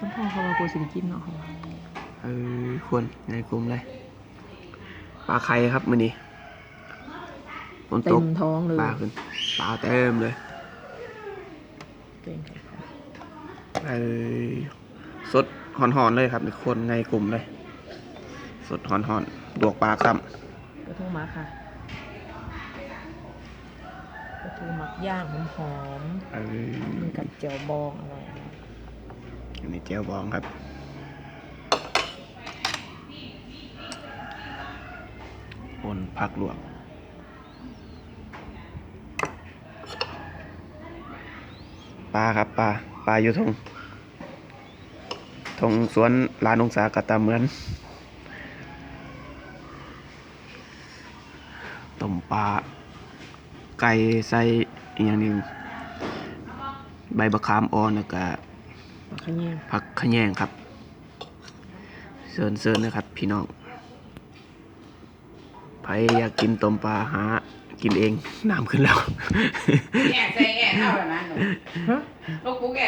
คุณพ่อเขาว่ากูสิได้กินเนาะเขาว่าเออควรในกลุ่มเลยปลาไข่ครับมื้อนี้ฝนเต็ตกมท้องเลยปลาขึ้นปลาเต็มเลยเต็มท้องเออสดหอนๆเลยครับในคนในกลุ่มเลย สดหอนๆลวกปลาซ้ำกระทูมาค่ะกระทูหมักย่างหอมเออๆมีกับเจียวบองอร่อย อันนี้เจียวบองครับปนผักลวกปลาครับปลาปลาอยู่ทงทงสวนลานองศากะตาเหมือนต้มปลาไก่ใส่อย่างหนึงใบบะขามอ่อนแล้วก็ หมักขะแยงผักขะแยงครับเซินเซินนะครับ พี่น้องใครอยากกินต้มปลาหา กินเองน้ำขึ้นแล้วแง่ใส่แง่เท่านั้นหนูฮะลูกกูแง่